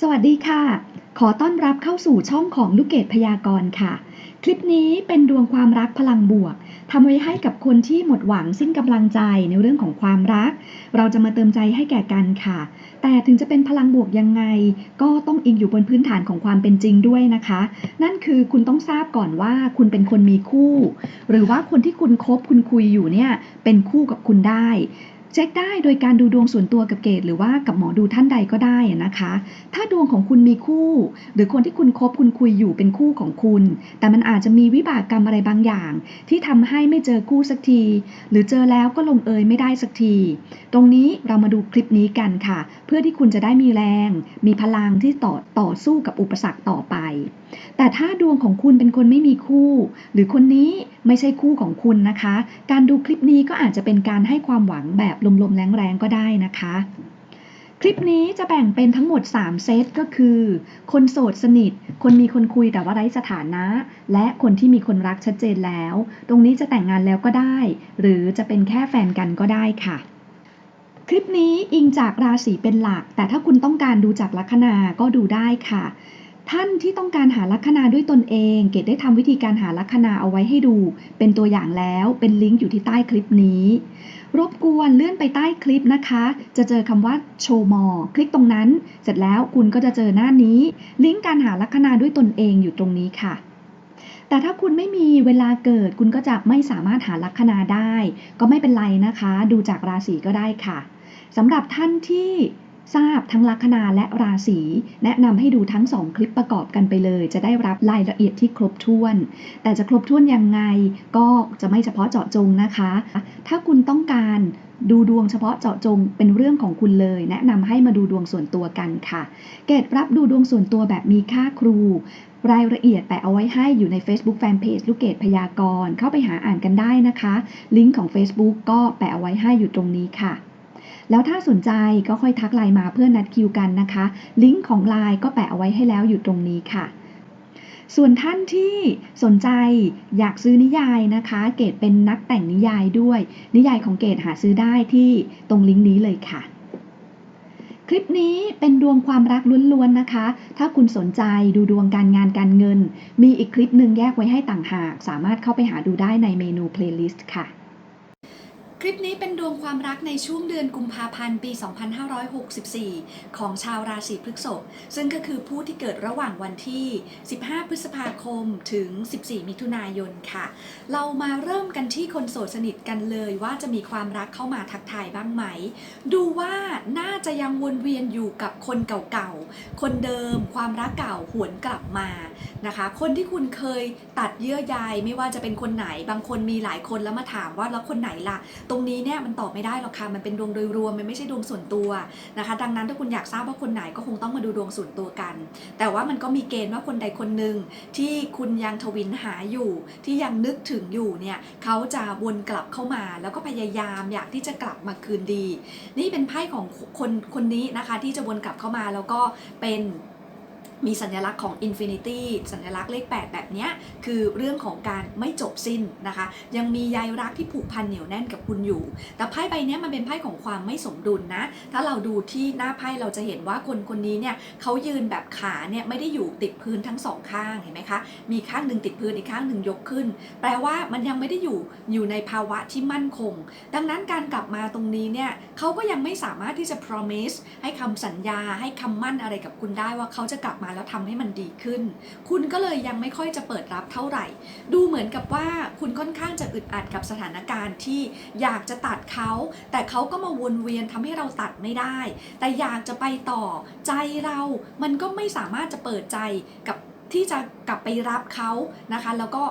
สวัสดีค่ะ ขอต้อนรับเข้าสู่ช่องของลูกเกดพยากรณ์ค่ะ คลิปนี้เป็นดวงความรักพลังบวกทำไว้ให้กับคนที่หมดหวังสิ้นกำลังใจในเรื่องของความรัก เราจะมาเติมใจให้แก่กันค่ะ แต่ถึงจะเป็นพลังบวกยังไง ก็ต้องอิงอยู่บนพื้นฐานของความเป็นจริงด้วยนะคะ นั่นคือคุณต้องทราบก่อนว่าคุณเป็นคนมีคู่ หรือว่าคนที่คุณคบคุณคุยอยู่เนี่ยเป็นคู่กับคุณได้ เช็คได้โดยการดูดวงส่วนตัวกับเกตหรือว่ากับหมอดูท่านใดก็ได้นะคะ ถ้าดวงของคุณมีคู่ หรือคนที่คุณคบคุณคุยอยู่เป็นคู่ของคุณ แต่มันอาจจะมีวิบากกรรมอะไรบางอย่าง ที่ทำให้ไม่เจอคู่สักที หรือเจอแล้วก็ลงเอยไม่ได้สักที ตรงนี้เรามาดูคลิปนี้กันค่ะ เพื่อที่คุณจะได้มีแรง มีพลังที่ต่อต่อสู้กับอุปสรรคต่อไป แต่ถ้าดวงของคุณเป็นคนไม่มีคู่ หรือคนนี้ ไม่ใช่คู่ของคุณนะคะ การดูคลิปนี้ก็อาจจะเป็นการให้ความหวังแบบลมๆแรงๆก็ได้นะคะ คลิปนี้จะแบ่งเป็นทั้งหมด 3 เซตก็คือ คนโสดสนิท คนมีคนคุยแต่ว่าไร้สถานะ และคนที่มีคนรักชัดเจนแล้ว ตรงนี้จะแต่งงานแล้วก็ได้ หรือจะเป็นแค่แฟนกันก็ได้ค่ะคลิปนี้อิงจากราศีเป็นหลัก แต่ถ้าคุณต้องการดูจากลัคนาก็ดูได้ค่ะ ท่านที่ต้องการหาลัคนาด้วยตนเอง เกดได้ทำวิธีการหาลัคนาเอาไว้ให้ดู เป็นตัวอย่างแล้วเป็นลิงก์อยู่ที่ใต้คลิปนี้ รบกวนเลื่อนไปใต้คลิปนะคะ จะเจอคำว่าโชว์มอคลิกตรงนั้น เสร็จแล้วคุณก็จะเจอหน้านี้ ลิงก์การหาลัคนาด้วยตนเองอยู่ตรงนี้ค่ะแต่ถ้าคุณไม่มีเวลาเกิดคุณก็จะไม่สามารถหาลัคนาได้ ก็ไม่เป็นไรนะคะ ดูจากราศีก็ได้ค่ะสำหรับท่านที่ ทราบทั้งลัคนาและราศีแนะนำให้ดูทั้ง2คลิปประกอบกันไปเลย จะได้รับรายละเอียดที่ครบถ้วน แต่จะครบถ้วนยังไงก็จะไม่เฉพาะเจาะจงนะคะ ถ้าคุณต้องการดูดวงเฉพาะเจาะจงเป็นเรื่องของคุณเลย แนะนำให้มาดูดวงส่วนตัวกันค่ะ เกตรับดูดวงส่วนตัวแบบมีค่าครู รายละเอียดแปะเอาไว้ให้อยู่ใน Facebook Fanpage ลูกเกดพยากรณ์เข้าไปหาอ่านกันได้นะคะ ลิงก์ของ Facebook ก็แปะเอาไว้ให้อยู่ตรงนี้ค่ะ แล้วถ้าสนใจก็ค่อยทักไลน์มาเพื่อนัดคิวกันนะคะ ลิงก์ของไลน์ก็แปะเอาไว้ให้แล้วอยู่ตรงนี้ค่ะส่วนท่านที่สนใจอยากซื้อนิยายนะคะ เกดเป็นนักแต่งนิยายด้วย นิยายของเกดหาซื้อได้ที่ตรงลิงก์นี้เลยค่ะ คลิปนี้เป็นดวงความรักล้วนๆนะคะ ถ้าคุณสนใจดูดวงการงานการเงิน มีอีกคลิปหนึ่งแยกไว้ให้ต่างหาก สามารถเข้าไปหาดูได้ในเมนู playlist ค่ะ คลิปนี้เป็นดวงความรักในช่วงเดือนกุมภาพันธ์ปี 2564 ของชาวราศีพฤษภ ซึ่งก็คือผู้ที่เกิดระหว่างวันที่ 15 พฤษภาคมถึง 14 มิถุนายนค่ะ เรามาเริ่มกันที่คนโสดสนิทกันเลยว่าจะมีความรักเข้ามาทักทายบ้างไหม ดูว่าน่าจะยังวนเวียนอยู่กับคนเก่าๆ คนเดิม ความรักเก่าหวนกลับมานะคะ คนที่คุณเคยตัดเยื่อใยไม่ว่าจะเป็นคนไหน บางคนมีหลายคนแล้วมาถามว่าแล้วคนไหนล่ะตรงนี้เนี่ยมันตอบไม่ได้หรอกค่ะมันเป็นดวงโดยรวมมันไม่ใช่ดวงส่วนตัวนะคะ ดังนั้นถ้าคุณอยากทราบว่าคนไหนก็คงต้องมาดูดวงส่วนตัวกัน แต่ว่ามันก็มีเกณฑ์ว่าคนใดคนหนึ่งที่คุณยังทวินหาอยู่ ที่ยังนึกถึงอยู่เนี่ยเขาจะวนกลับเข้ามา แล้วก็พยายามอยากที่จะกลับมาคืนดี นี่เป็นไพ่ของคนคนนี้นะคะที่จะวนกลับเข้ามาแล้วก็เป็น มีสัญลักษณ์ของ Infinity สัญลักษณ์เลข 8 แบบนี้คือเรื่องของการไม่จบสิ้นนะคะ ยังมีใยรักที่ผูกพันเหนียวแน่นกับคุณอยู่ แต่ไพ่ใบนี้มันเป็นไพ่ของความไม่สมดุลนะ ถ้าเราดูที่หน้าไพ่เราจะเห็นว่าคนคนนี้เนี่ยเขายืนแบบขาเนี่ยไม่ได้อยู่ติดพื้นทั้งสองข้างเห็นไหมคะมีข้างหนึ่งติดพื้นอีกข้างหนึ่งยกขึ้น แปลว่ามันยังไม่ได้อยู่อยู่ในภาวะที่มั่นคง ดังนั้นการกลับมาตรงนี้เนี่ยเขาก็ยังไม่สามารถที่จะ promise ให้คำสัญญาให้คำมั่นอะไรกับคุณได้ว่าเขาจะกลับมาแล้วทำให้มันดีขึ้น คุณก็เลยยังไม่ค่อยจะเปิดรับเท่าไหร่ ดูเหมือนกับว่าคุณค่อนข้างจะอึดอัดกับสถานการณ์ที่อยากจะตัดเขา แต่เขาก็มาวนเวียนทำให้เราตัดไม่ได้ แต่อยากจะไปต่อใจเรา มันก็ไม่สามารถจะเปิดใจกับที่จะกลับไปรับเขานะคะ แล้วก็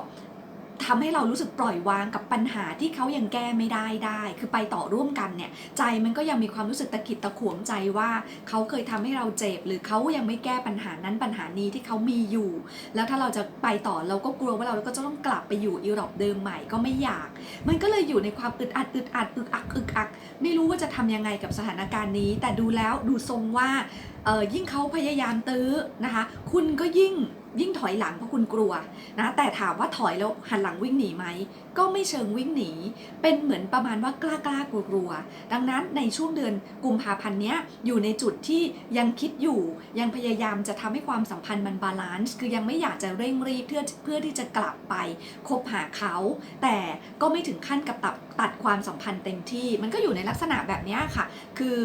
ทำให้เรารู้สึกปล่อยวางกับปัญหาที่เขายังแก้ไม่ได้ได้ คือไปต่อร่วมกันเนี่ย ใจมันก็ยังมีความรู้สึกตะกิดตะขวงใจว่าเขาเคยทำให้เราเจ็บ หรือเขายังไม่แก้ปัญหานั้นปัญหานี้ที่เขามีอยู่ แล้วถ้าเราจะไปต่อเราก็กลัวว่าเราก็จะต้องกลับไปอยู่อีรอบเดิมใหม่ก็ไม่อยาก มันก็เลยอยู่ในความอึดอัดอึดอัดอึกอักอึกอัก ไม่รู้ว่าจะทำยังไงกับสถานการณ์นี้ แต่ดูแล้วดูทรงว่ายิ่งเขาพยายามตื้อนะคะ คุณก็ยิ่ง ยิ่งถอยหลังเพราะคุณกลัวนะแต่ถามว่าถอยแล้วหันหลังวิ่งหนีไหมก็ไม่เชิงวิ่งหนี เป็นเหมือนประมาณว่ากล้ากล้ากลัวกลัวๆดังนั้นในช่วงเดือนกุมภาพันธ์เนี้ยอยู่ในจุดที่ยังคิดอยู่ยังพยายามจะทำให้ความสัมพันธ์มันบาลานซ์คือยังไม่อยากจะเร่งรีบเพื่อเพื่อที่จะกลับไปคบหาเขา แต่ก็ไม่ถึงขั้นกับตัดตัดความสัมพันธ์เต็มที่ มันก็อยู่ในลักษณะแบบเนี้ยค่ะ คือ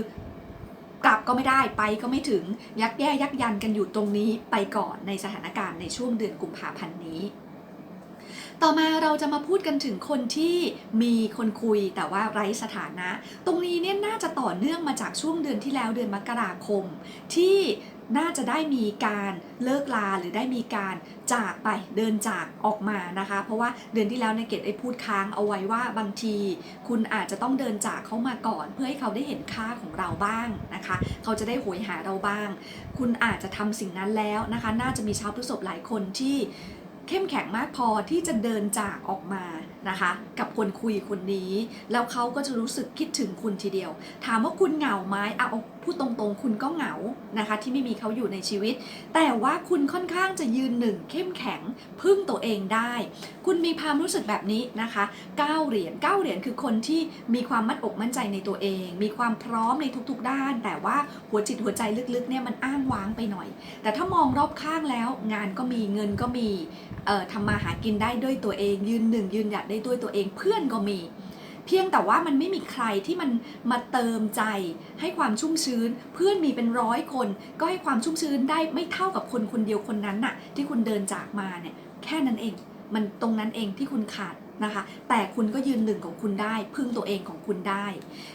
กลับก็ไม่ได้ไปก็ไม่ถึงยักแย่ยักยันกันอยู่ตรงนี้ไปก่อนในสถานการณ์ในช่วงเดือนกุมภาพันธ์นี้ ต่อมาเราจะมาพูดกันถึงคนที่มีคนคุยแต่ว่าไร้สถานะ ตรงนี้เนี่ยน่าจะต่อเนื่องมาจากช่วงเดือนที่แล้วเดือนมกราคม ที่ น่าจะได้มีการเลิกลาหรือได้มีการจากไปเดินจากออกมานะคะ เพราะว่าเดือนที่แล้วในยเกดได้พูดค้างเอาไว้ว่าบางที คุณอาจจะต้องเดินจากเขามาก่อน เพื่อให้เขาได้เห็นค่าของเราบ้างนะคะ เขาจะได้โหยหาเราบ้าง คุณอาจจะทำสิ่งนั้นแล้วนะคะ น่าจะมีชาวพฤษภหลายคนที่เข้มแข็งมากพอที่จะเดินจากออกมานะคะ กับคนคุยคนนี้ แล้วเขาก็จะรู้สึกคิดถึงคุณทีเดียว ถามว่าคุณเหงาไหมเอาพูดตรงๆ คุณก็เหงานะคะ ที่ไม่มีเขาอยู่ในชีวิต แต่ว่าคุณค่อนข้างจะยืนหนึ่งเข้มแข็งพึ่งตัวเองได้ คุณมีความรู้สึกแบบนี้นะคะ9เหรียญ9เหรียญคือคนที่มีความมั่นอกมั่นใจในตัวเอง มีความพร้อมในทุกๆด้าน แต่ว่าหัวจิตหัวใจลึกๆเนี่ยมันอ้างว้างไปหน่อย แต่ถ้ามองรอบข้างแล้ว งานก็มีเงินก็มีทำมาหากินได้ด้วยตัวเอง ยืนหนึ่งยืนหยัดได้ด้วยตัวเองเพื่อนก็มี พียงแต่ว่ามันไม่มีใครที่มันมาเติมใจให้ความชุ่มชื้น เพื่อนมีเป็นร้อยคน ก็ให้ความชุ่มชื้นได้ไม่เท่ากับคนคนเดียวคนนั้นน่ะ ที่คุณเดินจากมาเนี่ยแค่นั้นเอง มันตรงนั้นเองที่คุณขาดนะคะ แต่คุณก็ยืนหนึ่งของคุณได้ พึ่งตัวเองของคุณได้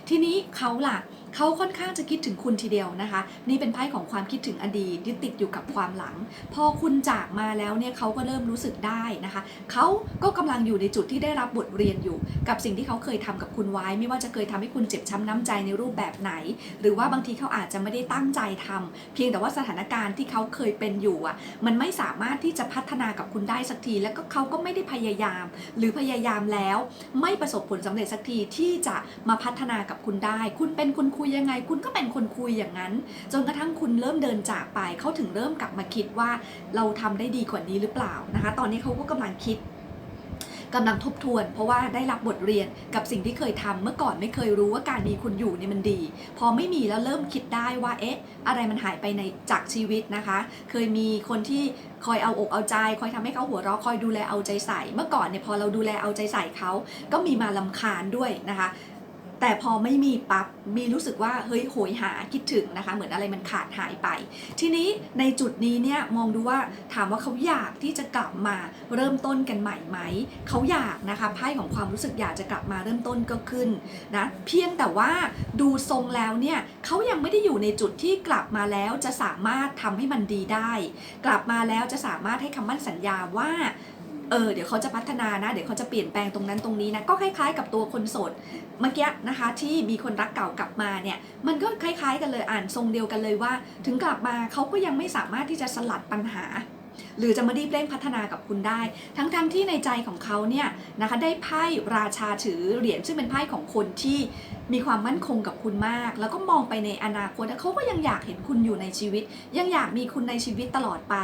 ทีนี้เขาล่ะเขาค่อนข้างจะคิดถึงคุณทีเดียวนะคะ นี่เป็นไพ่ของความคิดถึงอดีตที่ติดอยู่กับความหลัง พอคุณจากมาแล้วเนี่ยเขาก็เริ่มรู้สึกได้นะคะเขาก็กำลังอยู่ในจุดที่ได้รับบทเรียนอยู่ กับสิ่งที่เขาเคยทำกับคุณไว้ ไม่ว่าจะเคยทำให้คุณเจ็บช้ำน้ำใจในรูปแบบไหน หรือว่าบางทีเขาอาจจะไม่ได้ตั้งใจทำเพียงแต่ว่าสถานการณ์ที่เขาเคยเป็นอยู่อะมันไม่สามารถที่จะพัฒนากับคุณได้สักที แล้วก็เขาก็ไม่ได้พยายาม หรือพยายามแล้ว ไม่ประสบผลสำเร็จสักทีที่จะมาพัฒนากับคุณได้ คุณเป็นคนคุยยังไง คุณก็เป็นคนคุยอย่างนั้น จนกระทั่งคุณเริ่มเดินจากไปเขาถึงเริ่มกลับมาคิดว่าเราทำได้ดีกว่านี้หรือเปล่านะคะ ตอนนี้เขาก็กำลังคิดกำลังทบทวน เพราะว่าได้รับบทเรียนกับสิ่งที่เคยทำเมื่อก่อนไม่เคยรู้ว่าการมีคุณอยู่เนี่ยมันดี พอไม่มีแล้วเริ่มคิดได้ว่าเอ๊ะ อะไรมันหายไปในจากชีวิตนะคะ เคยมีคนที่คอยเอาอกเอาใจ คอยทำให้เขาหัวเราะคอยดูแลเอาใจใส่ เมื่อก่อนเนี่ยพอเราดูแลเอาใจใส่เขาก็มีมาลำคาญด้วยนะคะ แต่พอไม่มีปั๊บมีรู้สึกว่าเฮ้ยโหยหาคิดถึงนะคะ เหมือนอะไรมันขาดหายไป ทีนี้ในจุดนี้เนี่ยมองดูว่าถามว่าเขาอยากที่จะกลับมาเริ่มต้นกันใหม่ไหมเขาอยากนะคะไพ่ของความรู้สึกอยากจะกลับมาเริ่มต้นก็ขึ้นนะเพียงแต่ว่าดูทรงแล้วเนี่ยเขายังไม่ได้อยู่ในจุดที่กลับมาแล้วจะสามารถทำให้มันดีได้ กลับมาแล้วจะสามารถให้คำมั่นสัญญาว่า เออเดี๋ยวเขาจะพัฒนานะ เดี๋ยวเขาจะเปลี่ยนแปลงตรงนั้นตรงนี้นะ ก็คล้ายๆกับตัวคนโสดเมื่อกี้นะคะที่มีคนรักเก่ากลับมาเนี่ยมันก็คล้ายๆกันเลยอ่านทรงเดียวกันเลยว่า ถึงกลับมาเขาก็ยังไม่สามารถที่จะสลัดปัญหา หรือจะมารีบเร่งพัฒนากับคุณได้ ทั้งๆทที่ในใจของเขาเนี่ยนะคะได้ไพ่ราชาถือเหรียญซึ่งเป็นไพ่ของคนที่มีความมั่นคงกับคุณมาก แล้วก็มองไปในอนาคตเขาก็ยังอยากเห็นคุณอยู่ในชีวิต ยังอยากมีคุณในชีวิตตลอดไป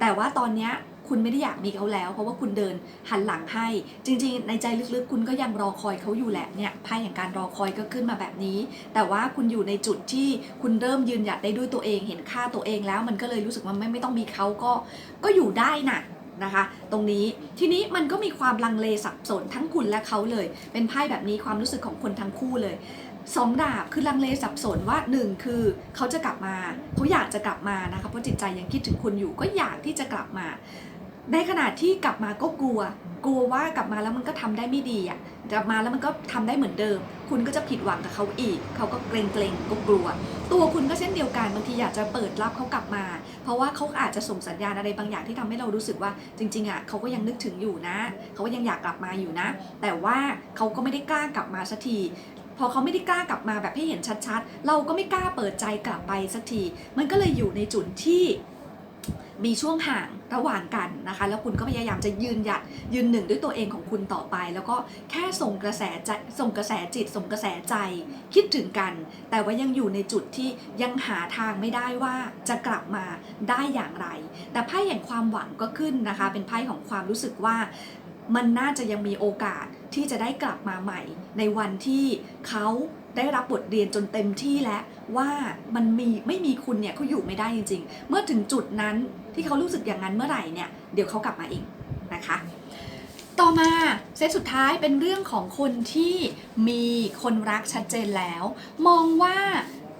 แต่ว่าตอนเนี้ย คุณไม่ได้อยากมีเขาแล้ว เพราะว่าคุณเดินหันหลังให้ จริง ๆ ในใจลึกๆ คุณก็ยังรอคอยเขาอยู่แหละเนี่ยไพ่แห่งการรอคอยก็ขึ้นมาแบบนี้ แต่ว่าคุณอยู่ในจุดที่คุณเริ่มยืนหยัดได้ด้วยตัวเองเห็นค่าตัวเองแล้ว มันก็เลยรู้สึกว่าไม่ไม่ต้องมีเขาก็ก็อยู่ได้น่ะนะคะตรงนี้ทีนี้มันก็มีความลังเลสับสนทั้งคุณและเขาเลย เป็นไพ่แบบนี้ความรู้สึกของคนทั้งคู่เลยสองดาบคือลังเลสับสนว่าหนึ่งคือเขาจะกลับมาเขาอยากจะกลับมานะคะเพราะจิตใจยังคิดถึงคุณอยู่ก็อยากที่จะกลับมา ในขณะที่กลับมาก็กลัว กลัวว่ากลับมาแล้วมันก็ทำได้ไม่ดีอะกลับมาแล้วมันก็ทำได้เหมือนเดิม คุณก็จะผิดหวังกับเขาอีก เขาก็เกรงเกรงๆก็กลัว ตัวคุณก็เช่นเดียวกันบางทีอยากจะเปิดรับเขากลับมา เพราะว่าเขาอาจจะส่งสัญญาณอะไรบางอย่างที่ทำให้เรารู้สึกว่า จริงๆอะเขาก็ยังนึกถึงอยู่นะ เขาก็ยังอยากกลับมาอยู่นะ แต่ว่าเขาก็ไม่ได้กล้ากลับมาสักทีพอเขาไม่ได้กล้ากลับมาแบบให้เห็นชัดๆ เราก็ไม่กล้าเปิดใจกลับไปสักที มันก็เลยอยู่ในจุดที่ มีช่วงห่างระหว่างกันนะคะ แล้วคุณก็พยายามจะยืนหยัดยืนหนึ่งด้วยตัวเองของคุณต่อไป แล้วก็แค่ส่งกระแสใจส่งกระแสจิต ส่งกระแสใจ คิดถึงกัน แต่ว่ายังอยู่ในจุดที่ยังหาทางไม่ได้ว่าจะกลับมาได้อย่างไร แต่ไพ่แห่งความหวังก็ขึ้นนะคะ เป็นไพ่ของความรู้สึกว่ามันน่าจะยังมีโอกาสที่จะได้กลับมาใหม่ ในวันที่เขา ได้รับบทเรียนจนเต็มที่แล้วว่ามันมีไม่มีคุณเนี่ยเขาอยู่ไม่ได้จริง ๆ เมื่อถึงจุดนั้นที่เขารู้สึกอย่างนั้นเมื่อไหร่เนี่ยเดี๋ยวเขากลับมาเองนะคะ ต่อมาเซตสุดท้ายเป็นเรื่องของคนที่มีคนรักชัดเจนแล้ว มองว่า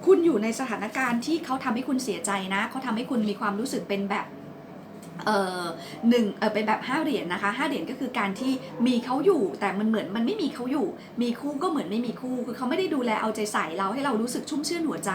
คุณอยู่ในสถานการณ์ที่เขาทำให้คุณเสียใจนะเขาทำให้คุณมีความรู้สึกเป็นแบบ เอ่อหนึ่งเออเป็นแบบห้าเหรียญนะคะห้าเหรียญก็คือการที่มีเขาอยู่ แต่มันเหมือนมันไม่มีเขาอยู่ มีคู่ก็เหมือนไม่มีคู่คือเขาไม่ได้ดูแลเอาใจใส่เราให้เรารู้สึกชุ่มชื่นหัวใจ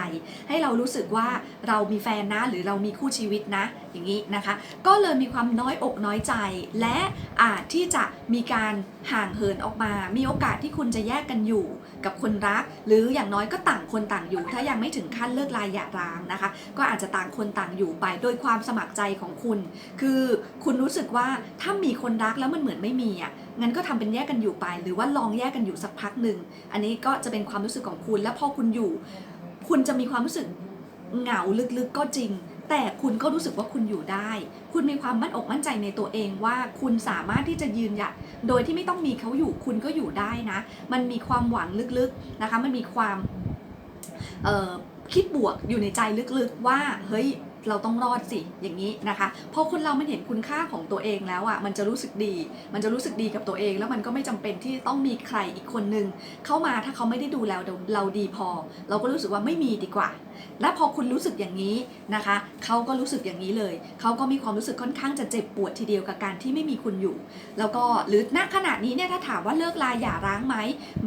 ให้เรารู้สึกว่าเรามีแฟนนะ หรือเรามีคู่ชีวิตนะ อย่างนี้นะคะ ก็เลยมีความน้อยอกน้อยใจ และอาจที่จะมีการห่างเหินออกมา มีโอกาสที่คุณจะแยกกันอยู่กับคนรัก หรืออย่างน้อยก็ต่างคนต่างอยู่ ถ้ายังไม่ถึงขั้นเลิกลายหย่าร้างนะคะ ก็อาจจะต่างคนต่างอยู่ไป โดยความสมัครใจของคุณ คือคุณรู้สึกว่าถ้ามีคนรักแล้วมันเหมือนไม่มีอะงั้นก็ทำเป็นแยกกันอยู่ไป หรือว่าลองแยกกันอยู่สักพักหนึ่งอันนี้ก็จะเป็นความรู้สึกของคุณ แล้วพอคุณอยู่ คุณจะมีความรู้สึกเหงาลึกๆก็จริง แต่คุณก็รู้สึกว่าคุณอยู่ได้ คุณมีความมั่นอกมั่นใจในตัวเองว่าคุณสามารถที่จะยืนหยัด โดยที่ไม่ต้องมีเขาอยู่คุณก็อยู่ได้นะ มันมีความหวังลึกๆนะคะ มันมีความคิดบวกอยู่ในใจลึกๆว่าเฮ้ย เราต้องรอดสิอย่างนี้นะคะพอคนเรามันเห็นคุณค่าของตัวเองแล้วอะมันจะรู้สึกดี มันจะรู้สึกดีกับตัวเอง แล้วมันก็ไม่จำเป็นที่ต้องมีใครอีกคนนึงเข้ามาถ้าเขาไม่ได้ดูแลเราเราดีพอ เราก็รู้สึกว่าไม่มีดีกว่า และพอคุณรู้สึกอย่างนี้นะคะเขาก็รู้สึกอย่างนี้เลยเขาก็มีความรู้สึกค่อนข้างจะเจ็บปวดทีเดียวกับการที่ไม่มีคุณอยู่ แล้วก็หรือณขณะนี้เนี่ยถ้าถามว่าเลิกลาหย่าร้างไหม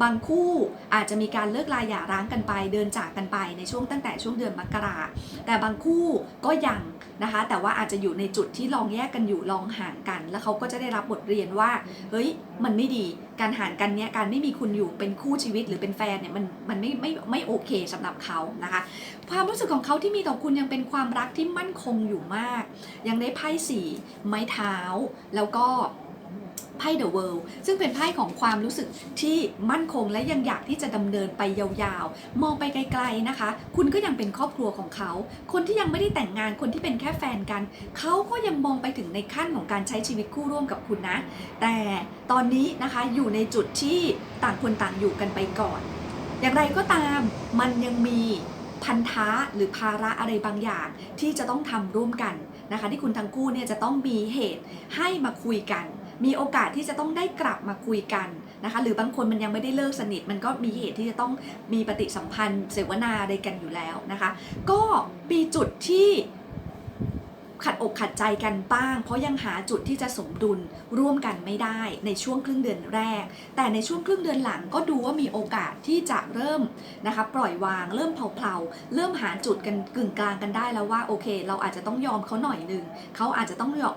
บางคู่อาจจะมีการเลิกลาหย่าร้างกันไป เดินจากกันไปในช่วงตั้งแต่ช่วงเดือนมกราแต่บางคู่ก็ยังนะคะ แต่ว่าอาจจะอยู่ในจุดที่ลองแยกกันอยู่ลองห่างกัน แล้วเขาก็จะได้รับบทเรียนว่า เฮ้ย มันไม่ดี การห่างกันเนี้ย การไม่มีคุณอยู่เป็นคู่ชีวิตหรือเป็นแฟนเนี่ย มัน มันไม่ ไม่ ไม่โอเคสำหรับเขานะคะ ความรู้สึกของเขาที่มีต่อคุณยังเป็นความรักที่มั่นคงอยู่มาก ยังได้ไพ่สี่ไม้เท้า แล้วก็ ไพ่ The World ซึ่งเป็นไพ่ของความรู้สึกที่มั่นคงและยังอยากที่จะดำเนินไปยาวๆ มองไปไกลๆนะคะ คุณก็ยังเป็นครอบครัวของเขา คนที่ยังไม่ได้แต่งงานคนที่เป็นแค่แฟนกัน เขาก็ยังมองไปถึงในขั้นของการใช้ชีวิตคู่ร่วมกับคุณนะ แต่ตอนนี้นะคะอยู่ในจุดที่ต่างคนต่างอยู่กันไปก่อน อย่างไรก็ตามมันยังมีพันธะหรือภาระอะไรบางอย่างที่จะต้องทำร่วมกันนะคะ ที่คุณทั้งคู่เนี่ยจะต้องมีเหตุให้มาคุยกัน มีโอกาสที่จะต้องได้กลับมาคุยกันนะคะ หรือบางคนมันยังไม่ได้เลิกสนิท มันก็มีเหตุที่จะต้องมีปฏิสัมพันธ์เสวนาอะไรกันอยู่แล้วนะคะ ก็มีจุดที่ขัดอกขัดใจกันบ้าง เพราะยังหาจุดที่จะสมดุลร่วมกันไม่ได้ในช่วงครึ่งเดือนแรก แต่ในช่วงครึ่งเดือนหลังก็ดูว่ามีโอกาสที่จะเริ่มนะคะปล่อยวางเริ่มเผาๆเริ่มหาจุดกันกึ่งกลางกันได้แล้วว่าโอเค เราอาจจะต้องยอมเขาหน่อยหนึ่งเขาอาจจะต้องยอม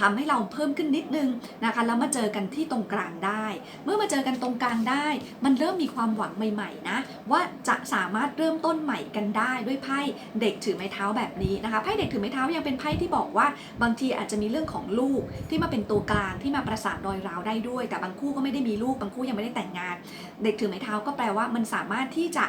ทำให้เราเพิ่มขึ้นนิดนึงนะคะแล้วมาเจอกันที่ตรงกลางได้ เมื่อมาเจอกันตรงกลางได้ มันเริ่มมีความหวังใหม่ๆนะว่าจะสามารถเริ่มต้นใหม่กันได้ด้วยไพ่เด็กถือไม้เท้าแบบนี้นะคะไพ่เด็กถือไม้เท้ายังเป็นไพ่ที่บอกว่า บางทีอาจจะมีเรื่องของลูกที่มาเป็นตัวกลางที่มาประสานรอยร้าวได้ด้วย แต่บางคู่ก็ไม่ได้มีลูกบางคู่ยังไม่ได้แต่งงาน เด็กถือไม้เท้าก็แปลว่ามันสามารถที่จะ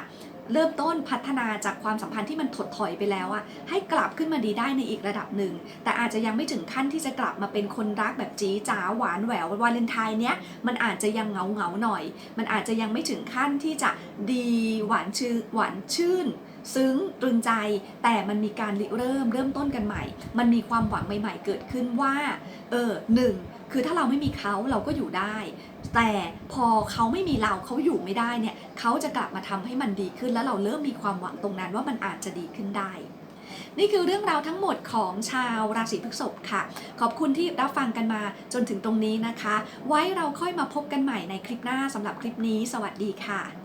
เริ่มต้นพัฒนาจากความสัมพันธ์ที่มันถดถอยไปแล้วอะให้กลับขึ้นมาดีได้ในอีกระดับหนึ่ง แต่อาจจะยังไม่ถึงขั้นที่จะกลับมาเป็นคนรักแบบจีจ๋าหวานแหวววาเลนไทน์เนี้ยมันอาจจะยังเหงาเหงาหน่อย มันอาจจะยังไม่ถึงขั้นที่จะดีหวานชื่อหวานชื่นซึ้งตรึงใจแต่มันมีการเริ่มเริ่มต้นกันใหม่ มันมีความหวังใหม่ ๆ เกิดขึ้นว่าเออหนึ่งคือถ้าเราไม่มีเขาเราก็อยู่ได้ แต่พอเขาไม่มีเราเขาอยู่ไม่ได้เนี่ยเขาจะกลับมาทำให้มันดีขึ้น แล้วเราเริ่มมีความหวังตรงนั้นว่ามันอาจจะดีขึ้นได้ นี่คือเรื่องราวทั้งหมดของชาวราศีพฤษภค่ะ ขอบคุณที่รับฟังกันมาจนถึงตรงนี้นะคะ ไว้เราค่อยมาพบกันใหม่ในคลิปหน้าสำหรับคลิปนี้ สวัสดีค่ะ